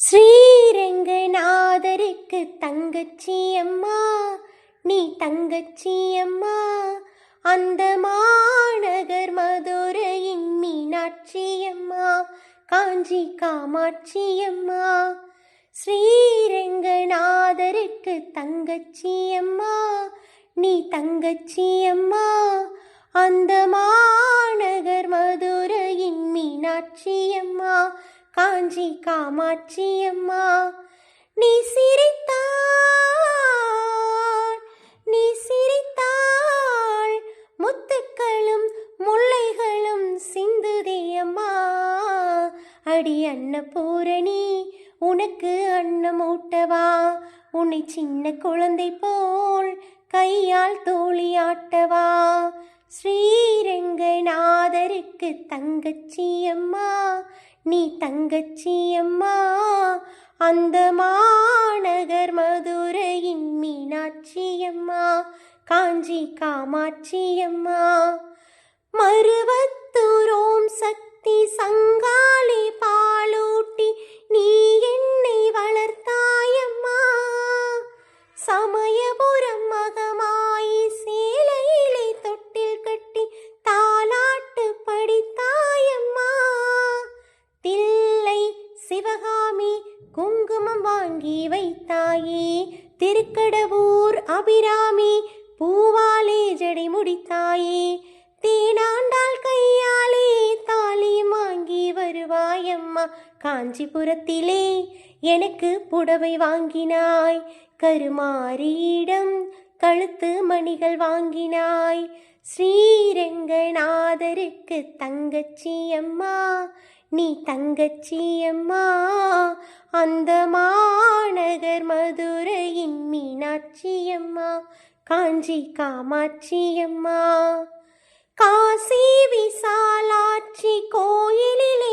ஸ்ரீரங்கநாதருக்கு தங்கச்சி அம்மா நீ தங்கச்சி அம்மா. அந்த மாநகர் மதுரையின் மீனாட்சி அம்மா காஞ்சி காமாட்சி அம்மா. ஸ்ரீரங்கநாதருக்கு தங்கச்சி அம்மா நீ தங்கச்சி அம்மா. அந்த மாநகர் மதுரையின் மீனாட்சி அம்மா காஞ்சி காமாட்சி அம்மா நீ சிரித்தாள் நீ சிரித்தாள் முத்துக்களும் முல்லைகளும் சிந்துதியம்மா. அடி அடி அன்னபூரணி உனக்கு அன்னம் ஊட்டவா? உன்னை சின்ன குழந்தை போல் கையால் தோழியாட்டவா? ஸ்ரீரங்கநாதருக்கு தங்கச்சி அம்மா நீ தங்கச்சி அம்மா. அந்த மாநகர் மதுரையின் மீனாட்சி அம்மா. காஞ்சி காமாட்சி அம்மா. சிவகாமி குங்குமம் வாங்கி வைத்தாயே. திருக்கடவூர் அபிராமி பூவாலே ஜடை முடித்தாயே. தேனாண்டால் கையாலே தாலி வாங்கி வருவாயம்மா. காஞ்சிபுரத்திலே எனக்கு புடவை வாங்கினாய். கருமாரியிடம் கழுத்து மணிகள் வாங்கினாய். ஸ்ரீரங்கநாதருக்கு தங்கச்சி அம்மா நீ தங்கச்சி அம்மா. அந்த மாநகர் மதுரையின் மீனாட்சி அம்மா காஞ்சி காமாட்சி அம்மா. காசி விசாலாட்சி கோயிலிலே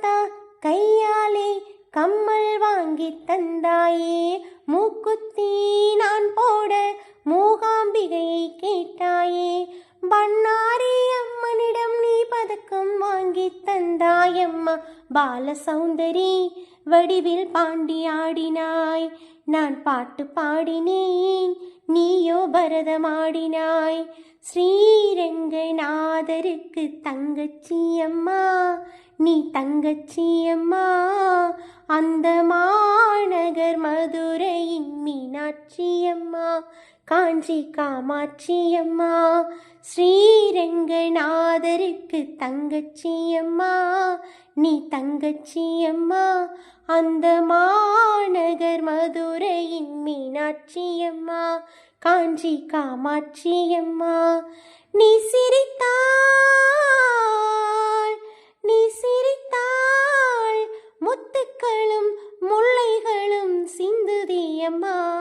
தாத்தா கையாலே கம்மல் வாங்கி தந்தாயே. மூக்குத்தி நான் போட மூகாம்பிகையை கேட்டாயே. பண்ணாரி அம்மனிடம் நீ பதக்கம் வாங்கி தந்தாயம்மா. பால சௌந்தரி வடிவில் பாண்டியாடினாய் நான் பாட்டு பாடினேன் நீயோ பரதமாடினாய். ஸ்ரீரங்கநாதருக்கு தங்கச்சி அம்மா. நீ தங்கச்சி அம்மா அந்த மாநகர் மதுரையின் மீனாட்சி அம்மா காஞ்சி காமாட்சி அம்மா ஸ்ரீரங்கநாதருக்கு தங்கச்சி அம்மா நீ தங்கச்சி அம்மா அந்த மாநகர் மதுரையின் மீனாட்சி அம்மா காஞ்சி காமாட்சி அம்மா நீ சிரித்தா அம்மா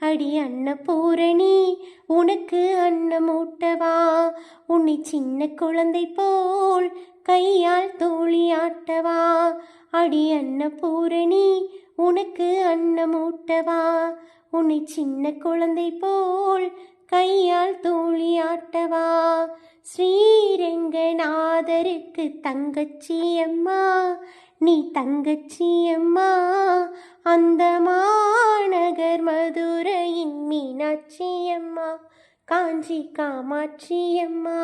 அடி அன்னபூரணி உனக்கு அன்னம் ஊட்டவா? உன்னை சின்ன குழந்தை போல் கையால் தோழியாட்டவா அடி அன்னபூரணி உனக்கு அன்னம் ஊட்டவா? உன்னை சின்ன குழந்தை போல் கையால் தோழியாட்டவா ஸ்ரீரங்கநாதருக்கு தங்கச்சி அம்மா நீ தங்கச்சி அம்மா அந்த மாநகர் மதுரையின் மீனாட்சி அம்மா காஞ்சி காமாட்சி அம்மா